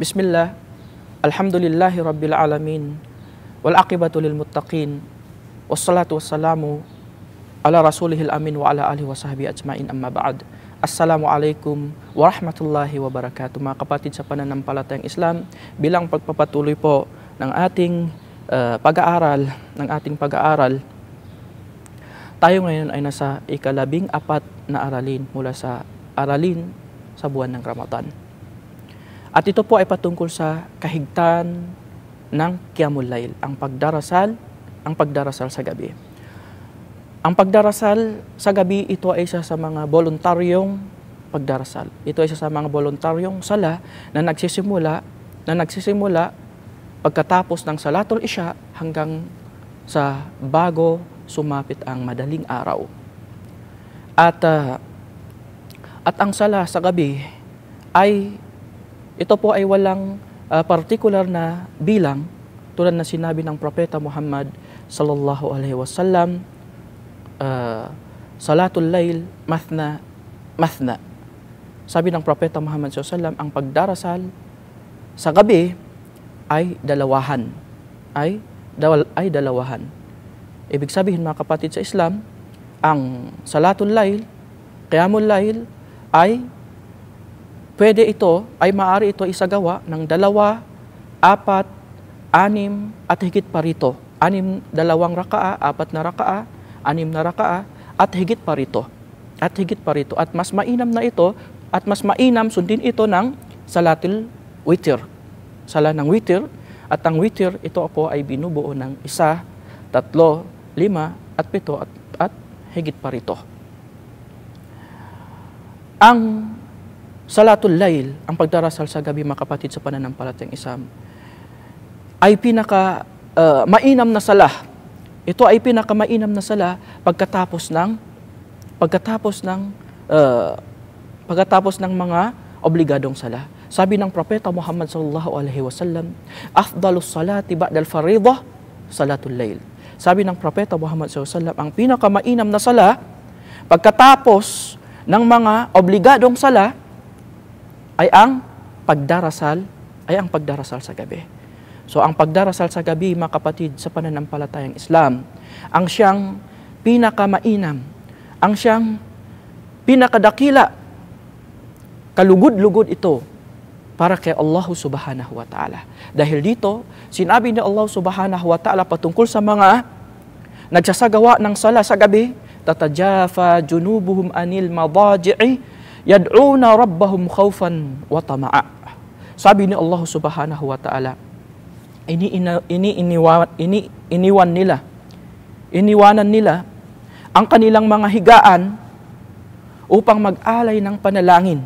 Bismillah, Alhamdulillahi Rabbil Alamin, wal aqibatu lil muttaqin, wassalatu wassalamu ala rasulihil amin wa ala alihi wa sahbihi ajmain amma ba'd. Assalamualaikum warahmatullahi wabarakatuh. Mga kapatid sa pananampalatayang Islam, bilang pagpapatuloy po ng ating uh, pag-aaral, ng ating pag-aaral, tayo ngayon ay nasa ikalabing apat na aralin mula sa aralin sa buwan ng Ramadan. At ito po ay patungkol sa kahigtan ng Qiyamul Lail, ang pagdarasal, ang pagdarasal sa gabi. Ang pagdarasal sa gabi, ito ay isa sa mga voluntaryong pagdarasal. Ito ay isa sa mga voluntaryong sala na nagsisimula na nagsisimula pagkatapos ng Salatul Isya hanggang sa bago sumapit ang madaling araw. At uh, at ang sala sa gabi ay ito po ay walang uh, particular na bilang tulad na sinabi ng propeta Muhammad sallallahu alaihi wasallam uh, salatul lail mathna mathna. Sabi ng propeta Muhammad sallallahu alaihi wasallam ang pagdarasal sa gabi ay dalawahan ay dawal, ay dalawahan. Ibig sabihin mga kapatid sa Islam ang salatul lail qiyamul lail ay pwede ito, ay maaari ito isagawa ng dalawa, apat, anim, at higit pa rito. Anim, dalawang rakaa, apat na rakaa, anim na rakaa, at higit pa rito. At higit pa rito. At mas mainam na ito, at mas mainam sundin ito ng salatil witir. Sala ng witir, at ang witir, ito po ay binubuo ng isa, tatlo, lima, at pito, at, at higit pa rito. Ang Salatul Lail, ang pagdarasal sa gabi mga kapatid sa pananampalatayang Islam, ay pinaka uh, mainam na sala. Ito ay pinaka mainam na sala pagkatapos ng pagkatapos ng uh, pagkatapos ng mga obligadong sala. Sabi ng propeta Muhammad sallallahu alaihi wasallam, afdalus salati ba'dal fariḍah salatul lail. Sabi ng propeta Muhammad sallallahu alaihi wasallam, ang pinakamainam na sala pagkatapos ng mga obligadong sala ay ang pagdarasal, ay ang pagdarasal sa gabi. So ang pagdarasal sa gabi, mga kapatid, sa pananampalatayang Islam, ang siyang pinakamainam, ang siyang pinakadakila, kalugod-lugod ito para kay Allah subhanahu wa ta'ala. Dahil dito, sinabi ni Allah subhanahu wa ta'ala patungkol sa mga nagsasagawa ng sala sa gabi, tatajafa junubuhum anil madaji'i yad'una rabbahum khawfan wa tama'a. Sabi ni Allah Subhanahu wa taala, ini ini iniwan, ini iniwan nila. Iniwanan nila ang kanilang mga higaan upang mag-alay ng panalangin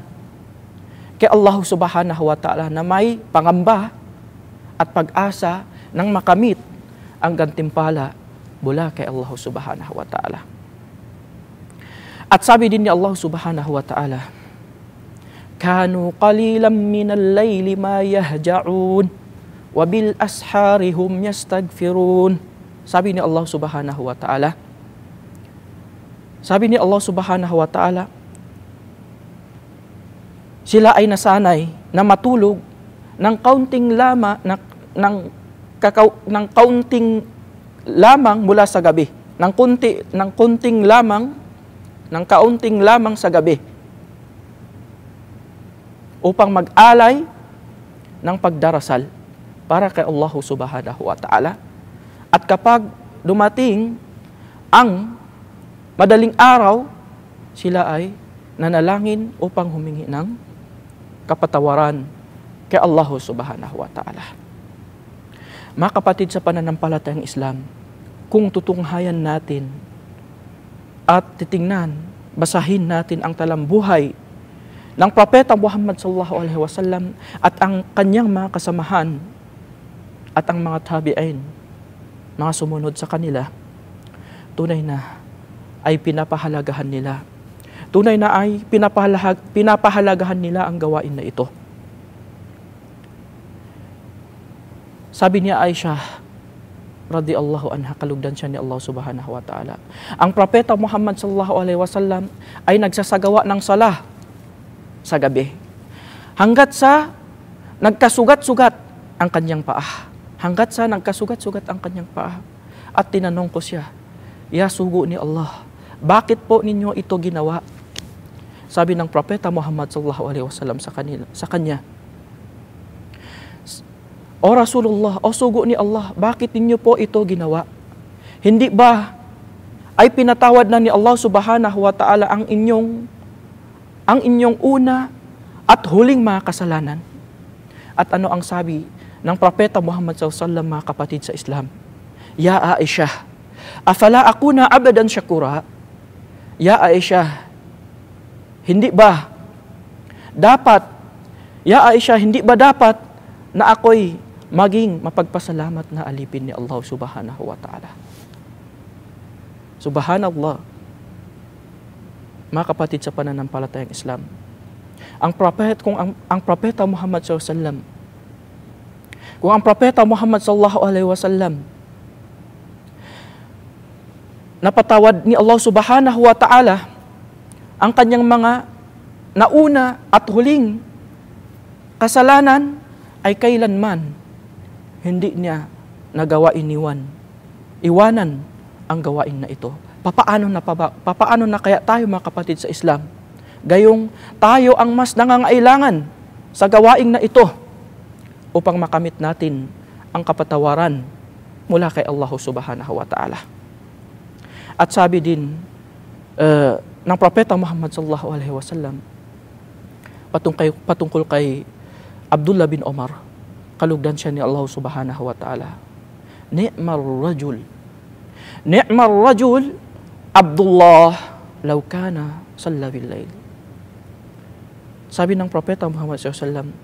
kay Allah Subhanahu wa taala na may pangamba at pag-asa ng makamit ang gantimpala mula kay Allah Subhanahu wa taala. At sabi din ni Allah subhanahu wa ta'ala, Kanu qalilan minal layli ma yahja'un wa bil ashari hum yastagfirun. Sabi ni Allah subhanahu wa ta'ala, sabi ni Allah subhanahu wa ta'ala, sila ay nasanay na matulog ng kaunting lama na, ng kakaw, ng kaunting lamang mula sa gabi ng kunti ng kunting lamang ng kaunting lamang sa gabi upang mag-alay ng pagdarasal para kay Allah subhanahu wa ta'ala. At kapag dumating ang madaling araw, sila ay nanalangin upang humingi ng kapatawaran kay Allah subhanahu wa ta'ala. Mga kapatid sa pananampalatayang Islam, kung tutunghayan natin at titingnan, basahin natin ang talambuhay ng Propeta Muhammad sallallahu alaihi wasallam at ang kanyang mga kasamahan at ang mga tabi'in, mga sumunod sa kanila, tunay na ay pinapahalagahan nila. Tunay na ay pinapahalag, pinapahalagahan nila ang gawain na ito. Sabi niya Aisha, radiyallahu anha kalugdan siya ni Allah subhanahu wa ta'ala. Ang propeta Muhammad sallallahu alaihi wasallam ay nagsasagawa ng salah sa gabi. Hanggat sa nagkasugat-sugat ang kanyang paa. Hanggat sa nagkasugat-sugat ang kanyang paa. At tinanong ko siya, Ya sugo ni Allah, bakit po ninyo ito ginawa? Sabi ng propeta Muhammad sallallahu alaihi wasallam sa kanila, sa kanya, O Rasulullah, o sugo ni Allah, bakit ninyo po ito ginawa? Hindi ba ay pinatawad na ni Allah subhanahu wa ta'ala ang inyong ang inyong una at huling mga kasalanan? At ano ang sabi ng propeta Muhammad SAW mga kapatid sa Islam? Ya Aisha, afala akuna abadan syakura? Ya Aisha, hindi ba dapat, Ya Aisha, hindi ba dapat na ako'y maging mapagpasalamat na alipin ni Allah subhanahu wa ta'ala? Subhanallah. Mga kapatid sa pananampalatayang Islam, ang prophet kung ang, ang propeta Muhammad SAW kung ang propeta Muhammad sallallahu alaihi wasallam napatawad ni Allah Subhanahu wa taala ang kanyang mga nauna at huling kasalanan ay kailanman hindi niya nagawa iniwan. Iwanan ang gawain na ito. Papaano na, pa, papaano na kaya tayo mga kapatid sa Islam? Gayong tayo ang mas nangangailangan sa gawain na ito upang makamit natin ang kapatawaran mula kay Allah subhanahu wa ta'ala. At sabi din uh, ng Propeta Muhammad sallallahu alaihi wasallam patungkol, patungkol kay Abdullah bin Omar, kalugdan siya ni Allah subhanahu wa ta'ala. Ni'mar rajul. Ni'mar rajul Abdullah law kana salla bil. Sabi ng Propeta Muhammad wasallam,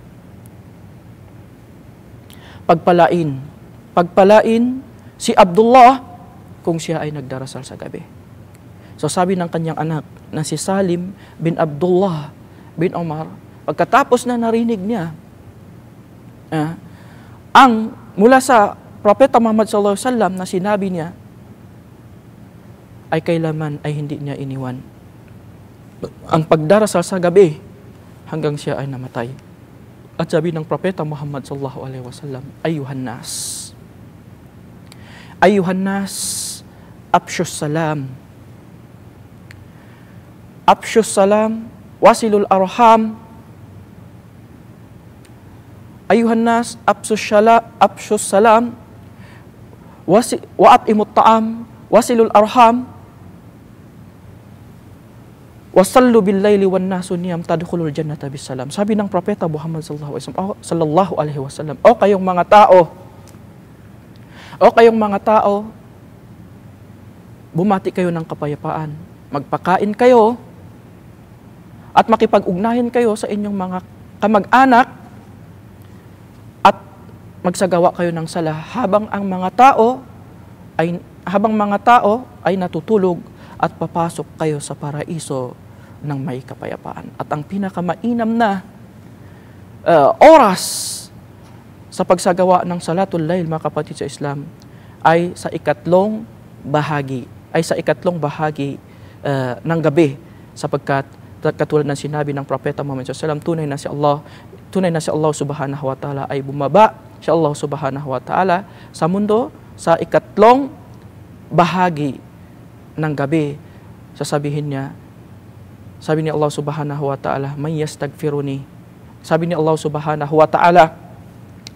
pagpalain. Pagpalain si Abdullah kung siya ay nagdarasal sa gabi. So sabi ng kanyang anak na si Salim bin Abdullah bin Omar, pagkatapos na narinig niya uh, ang mula sa Propeta Muhammad sallallahu alaihi wasallam na sinabi niya ay kailaman ay hindi niya iniwan. Ang pagdarasal sa gabi hanggang siya ay namatay. At sabi ng propeta Muhammad sallallahu alaihi wasallam, ayuhan nas. Ayuhan nas, apsyus salam. Apsyus salam, wasilul arham. Ayuhan nas, apsyus shala, apsyus salam. Wasi, wa'at imut ta'am, wasilul arham, Wasallu bil laili wan nasu niyam tadkhulul jannata bisalam. Sabi ng propeta Muhammad sallallahu alaihi wasallam, oh, sallallahu alaihi wasallam, o kayong mga tao, o kayong mga tao, bumati kayo ng kapayapaan, magpakain kayo, at makipag-ugnayan kayo sa inyong mga kamag-anak, magsagawa kayo ng sala habang ang mga tao ay habang mga tao ay natutulog at papasok kayo sa paraiso ng may kapayapaan. At ang pinakamainam na uh, oras sa pagsagawa ng salatul layl, mga kapatid sa Islam, ay sa ikatlong bahagi, ay sa ikatlong bahagi uh, ng gabi sapagkat katulad ng sinabi ng propeta Muhammad SAW, tunay na si Allah, tunay na si Allah subhanahu wa ta'ala ay bumaba si Allah subhanahu wa ta'ala sa mundo sa ikatlong bahagi ng gabi, sasabihin niya, sabi ni Allah subhanahu wa ta'ala, may yastagfiruni. Sabi ni Allah subhanahu wa ta'ala,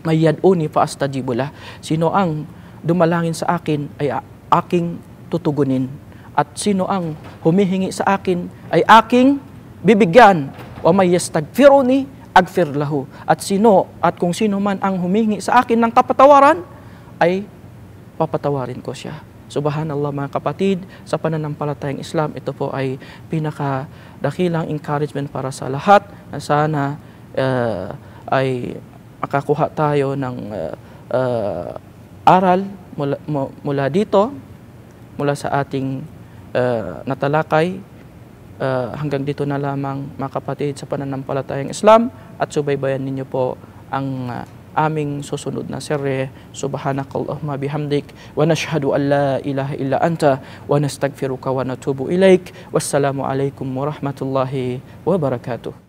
may yad'uni fa astajibula. Sino ang dumalangin sa akin ay aking tutugunin. At sino ang humihingi sa akin ay aking bibigyan. Wa may yastagfiruni agfir lahu. At sino at kung sino man ang humingi sa akin ng kapatawaran ay papatawarin ko siya. Subhanallah mga kapatid, sa pananampalatayang Islam, ito po ay pinakadakilang encouragement para sa lahat na sana uh, ay makakuha tayo ng uh, uh, aral mula, mula dito, mula sa ating uh, natalakay uh, hanggang dito na lamang mga kapatid sa pananampalatayang Islam at subaybayan ninyo po ang uh, aming susunod na serye. Subhanakallahumma bihamdik wa nashhadu an la ilaha illa anta wa nastaghfiruka wa natubu ilaik. Wassalamu alaikum warahmatullahi wabarakatuh.